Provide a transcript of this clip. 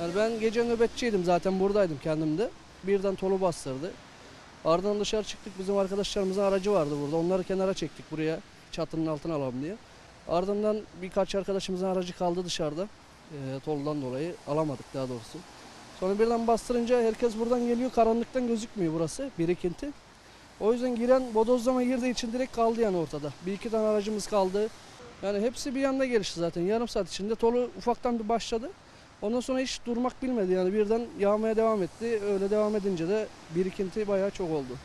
Yani ben gece nöbetçiydim zaten buradaydım kendimde. Birden tolu bastırdı. Ardından dışarı çıktık. Bizim arkadaşlarımızın aracı vardı burada. Onları kenara çektik buraya çatının altına alalım diye. Ardından birkaç arkadaşımızın aracı kaldı dışarıda. E, toldan dolayı alamadık daha doğrusu. Sonra birden bastırınca herkes buradan geliyor. Karanlıktan gözükmüyor burası. Birikinti. O yüzden giren bodozlama girdiği için direkt kaldı yani ortada. Bir iki tane aracımız kaldı. Yani hepsi bir anda gelişti zaten. Yarım saat içinde tolu ufaktan bir başladı. Ondan sonra hiç durmak bilmedi yani birden yağmaya devam etti. Öyle devam edince de birikinti bayağı çok oldu.